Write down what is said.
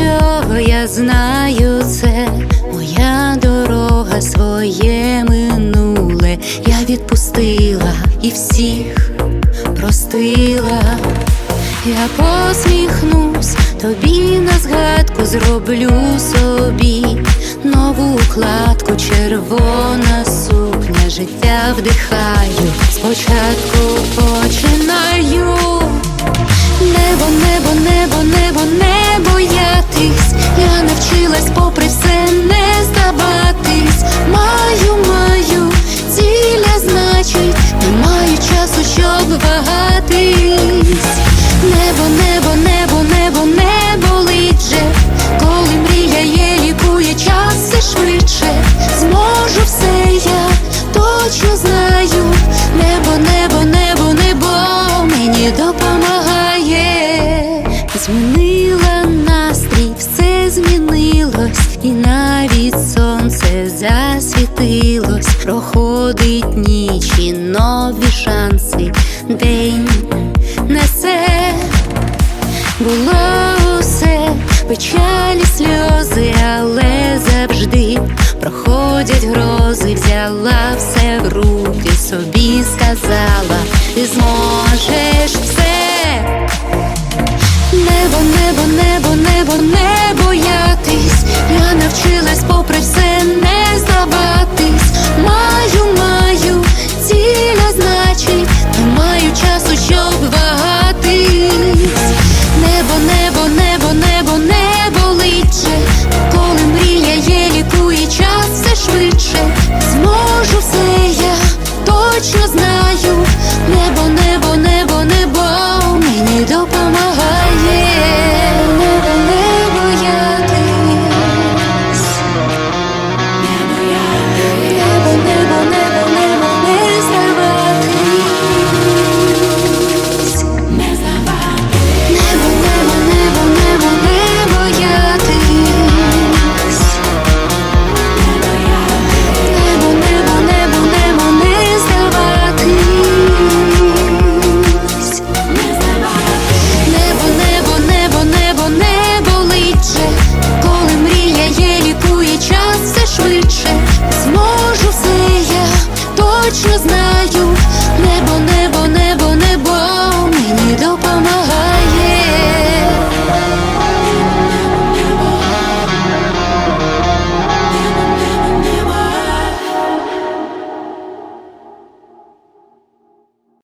що я знаю, це моя дорога, своє минуле. Я відпустила і всіх простила. Я посміхнусь, тобі на згадку зроблю собі нову укладку, червона сукня, життя вдихаю, спочатку починаю. Небо, небо, і навіть сонце засвітилось, проходить ніч і нові шанси, день несе, було усе, печалі сльози, але завжди проходять грози, взяла все в руки, собі сказала, ти зможеш все. Небо, небо, небо, небо. що знає.